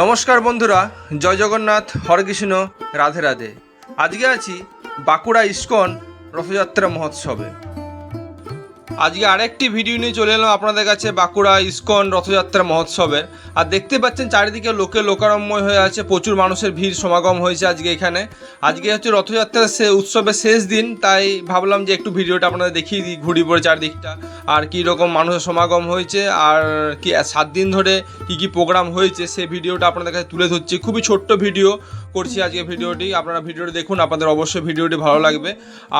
নমস্কার বন্ধুরা জয় জগন্নাথ হরকৃষ্ণ রাধে রাধে। আজকে আছি বাঁকুড়া ইস্কন রথযাত্রা মহোৎসবে। আজকে আরেকটি ভিডিও নিয়ে চলে এলাম আপনাদের কাছে বাঁকুড়া ইস্কন রথযাত্রা মহোৎসবের। আর দেখতে পাচ্ছেন চারিদিকে লোকে লোকারম্যয় হয়ে আছে, প্রচুর মানুষের ভিড়, সমাগম হয়েছে আজকে এখানে। আজকে হচ্ছে রথযাত্রার সে উৎসবের শেষ দিন, তাই ভাবলাম যে একটু ভিডিওটা আপনাদের দেখিয়ে দিই ঘুরি পড়ে চারদিকটা, আর কী রকম মানুষের সমাগম হয়েছে, আর কি সাত দিন ধরে কি কি প্রোগ্রাম হয়েছে, সে ভিডিওটা আপনাদের কাছে তুলে ধরছি। খুবই ছোট্ট ভিডিও করছি আজকে ভিডিওটি। আপনারা ভিডিওটি দেখুন, আপনাদের অবশ্যই ভিডিওটি ভালো লাগবে।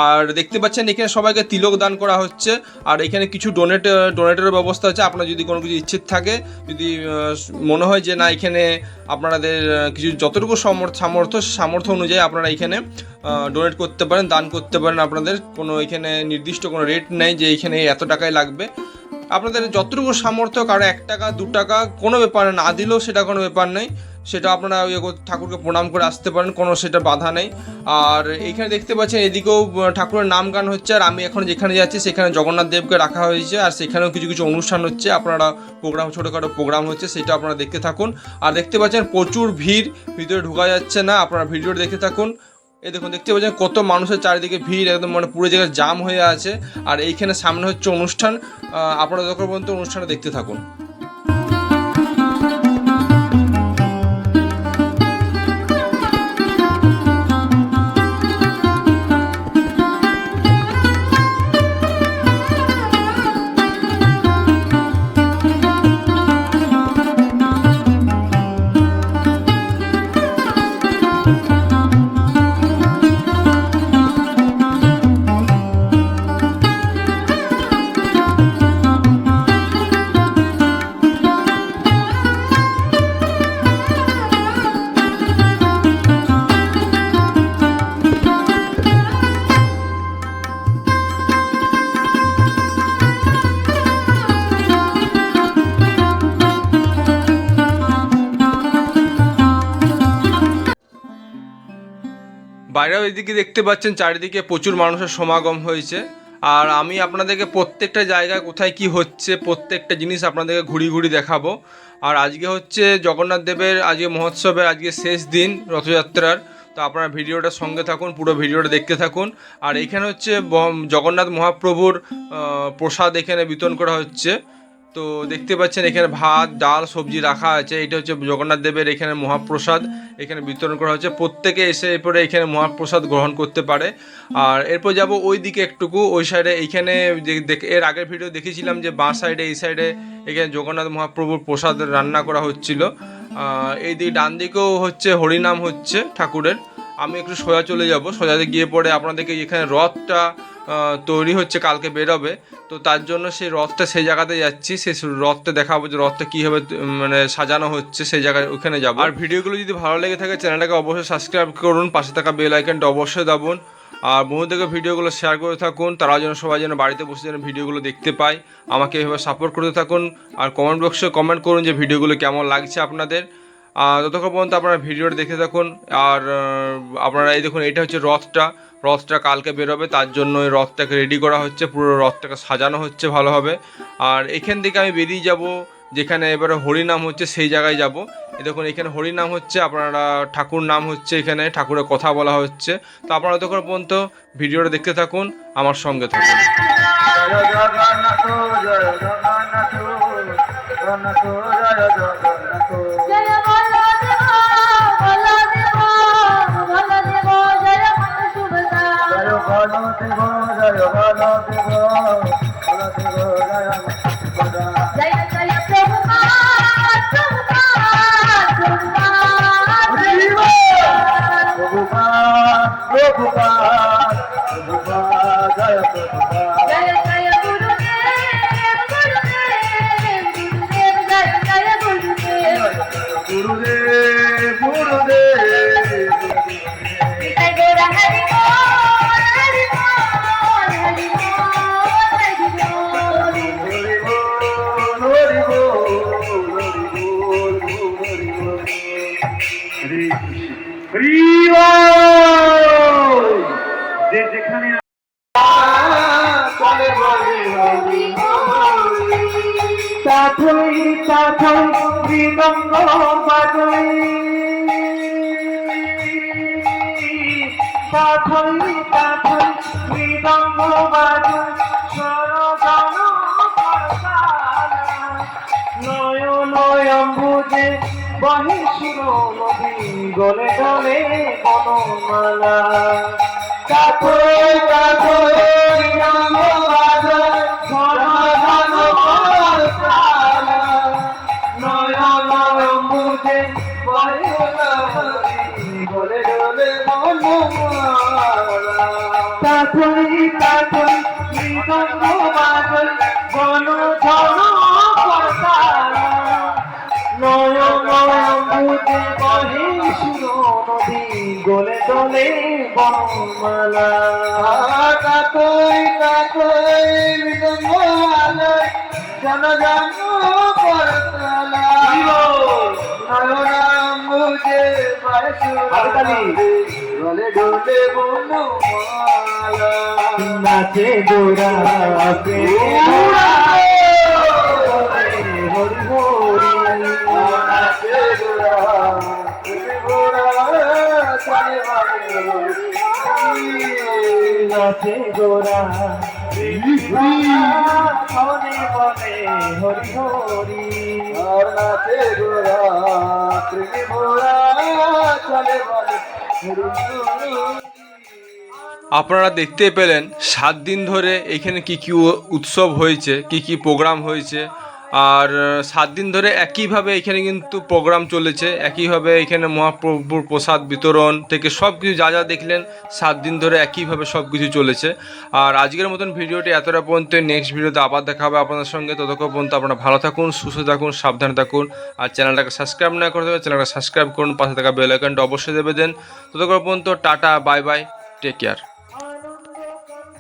আর দেখতে পাচ্ছেন, এখানে সবাইকে তিলক দান করা হচ্ছে। আর এখানে কিছু ডোনেট ডোনেটের ব্যবস্থা হচ্ছে। আপনার যদি কোনো কিছু ইচ্ছে থাকে, যদি মনে হয় যে না, এখানে আপনাদের কিছু যতটুকু সমর্থ সামর্থ্য সামর্থ্য অনুযায়ী আপনারা এখানে ডোনেট করতে পারেন, দান করতে পারেন আপনাদের। কোনো এখানে নির্দিষ্ট কোনো রেট নেই যে এখানে এত টাকাই লাগবে। আপনাদের যতটুকু সামর্থ্য, কারও এক টাকা, দু টাকা, কোনো ব্যাপার না দিলেও সেটা কোনো ব্যাপার নেই। সেটা আপনারা ইয়ে ঠাকুরকে প্রণাম করে আসতে পারেন, কোনো সেটা বাধা নেই। আর এইখানে দেখতে পাচ্ছেন, এদিকেও ঠাকুরের নাম গান হচ্ছে, আর আমি এখন যেখানে যাচ্ছি, সেখানে জগন্নাথ দেবকে রাখা হয়েছে, আর সেখানেও কিছু কিছু অনুষ্ঠান হচ্ছে, আপনারা প্রোগ্রাম ছোটোখাটো প্রোগ্রাম হচ্ছে, সেটা আপনারা দেখতে থাকুন। আর দেখতে পাচ্ছেন, প্রচুর ভিড়, ভিতরে ঢোকা যাচ্ছে না, আপনারা ভিডিওটা দেখতে থাকুন। এই দেখুন, দেখতে পাচ্ছেন, কত মানুষের চারিদিকে ভিড়, একদম মানে পুরো জায়গায় জাম হয়ে আছে। আর এইখানে সামনে হচ্ছে অনুষ্ঠান আপনারা যখন পর্যন্ত অনুষ্ঠানে দেখতে থাকুন। বাইরেও এদিকে দেখতে পাচ্ছেন চারিদিকে প্রচুর মানুষের সমাগম হয়েছে। আর আমি আপনাদেরকে প্রত্যেকটা জায়গায় কোথায় কি হচ্ছে, প্রত্যেকটা জিনিস আপনাদেরকে ঘুরি ঘুরি দেখাবো। আর আজকে হচ্ছে জগন্নাথ দেবের আজকে মহোৎসবের আজকে শেষ দিন রথযাত্রার। তো আপনারা ভিডিওটার সঙ্গে থাকুন, পুরো ভিডিওটা দেখতে থাকুন। আর এখানে হচ্ছে জগন্নাথ মহাপ্রভুর প্রসাদ এখানে বিতরণ করা হচ্ছে। তো দেখতে পাচ্ছেন এখানে ভাত, ডাল, সবজি রাখা আছে। এটা হচ্ছে জগন্নাথ দেবের এখানে মহাপ্রসাদ। এখানে বিতরণ করা হচ্ছে প্রত্যেকে এসে এরপরে এখানে মহাপ্রসাদ গ্রহণ করতে পারে। আর এরপর যাব ওই দিকে একটুকু ওই সাইডে এইখানে এর আগের ভিডিও দেখেছিলাম যে বাঁ সাইডে এই সাইডে এখানে জগন্নাথ মহাপ্রভুর প্রসাদ রান্না করা হচ্ছিল। এই দিকে ডান দিকেও হচ্ছে হরিনাম হচ্ছে ঠাকুরের। আমি একটু সোজা চলে যাব। সোজাতে গিয়ে পরে আপনাদেরকে এখানে রথটা তৈরি হচ্ছে, কালকে বেরোবে। তো তার জন্য সেই রথটা সেই জায়গাতে যাচ্ছি সেই রথটা দেখাবো যে রথটা কীভাবে মানে সাজানো হচ্ছে, সেই জায়গায় ওখানে যাব। আর ভিডিওগুলো যদি ভালো লেগে থাকে, চ্যানেলটাকে অবশ্যই সাবস্ক্রাইব করুন, পাশে থাকা বেল আইকনটা অবশ্যই দাবুন। আর বন্ধুদেরকে ভিডিওগুলো শেয়ার করে থাকুন তারা যেন সবাই যেন বাড়িতে বসে যেন ভিডিওগুলো দেখতে পায়। আমাকে এভাবে সাপোর্ট করতে থাকুন, আর কমেন্ট বক্সে কমেন্ট করুন যে ভিডিওগুলো কেমন লাগছে আপনাদের। ততক্ষণ পর্যন্ত আপনারা ভিডিওটা দেখতে থাকুন আর আপনারা এই দেখুন এটা হচ্ছে রথটা রথটা কালকে বেরোবে তার জন্য এই রথটাকে রেডি করা হচ্ছে পুরো রথটাকে সাজানো হচ্ছে ভালোভাবে আর এখান থেকে আমি বেরিয়ে যাব যেখানে এবারে হরিনাম হচ্ছে সেই জায়গায় যাব এই দেখুন এখানে হরিনাম হচ্ছে আপনারা ঠাকুর নাম হচ্ছে এখানে ঠাকুরের কথা বলা হচ্ছে তো আপনারা ততক্ষণ পর্যন্ত ভিডিওটা দেখতে থাকুন আমার সঙ্গে থাকুন জগন্নাথ জয় জগন্নাথ জয় বলদেব জয় বলদেব জয় যে যেখানে তাথই তাথই মৃদঙ্গ বাজই তাথই তাথই মৃদঙ্গ বাজই সরগণ নয় নয়ম্বুজে বহে নদী গলে গলে বনমালা। কাথই কাথই মৃদঙ্গ বাজই সরগণ নয় নয়ম্বুজে বহে গলে গলে বনমালা কাতই কাতই মৃদঙ্গ আলোয় জন জন করতালা নয়নাম্বুজে বহে সুর গলে গলে বনমালা নাচে গোরা প্রেমা নাচে গোরা। মনে মনে হরি হরি। আর নাচে গোরা চলে বলে আপনারা দেখতে পেলেন সাত দিন ধরে এখানে কি কি উৎসব হয়েছে কি কি প্রোগ্রাম হয়েছে আর সাত দিন ধরে একইভাবে এখানে কিন্তু প্রোগ্রাম চলেছে, একইভাবে এখানে মহাপ্রভুর প্রসাদ বিতরণ থেকে সব কিছু যা যা দেখলেন, সাত দিন ধরে একইভাবে সব কিছু চলেছে। আর আজকের মতন ভিডিওটি এতটা পর্যন্ত, নেক্সট ভিডিওতে আবার দেখা হবে আপনাদের সঙ্গে। ততক্ষণ পর্যন্ত আপনারা ভালো থাকুন, সুস্থ থাকুন, সাবধানে থাকুন, আর চ্যানেলটাকে সাবস্ক্রাইব না করে দেবেন চ্যানেলটা সাবস্ক্রাইব করুন, পাশে থাকা বেল আইকনটা অবশ্যই দেবে দেন। ততক্ষণ পর্যন্ত tata, bye bye take care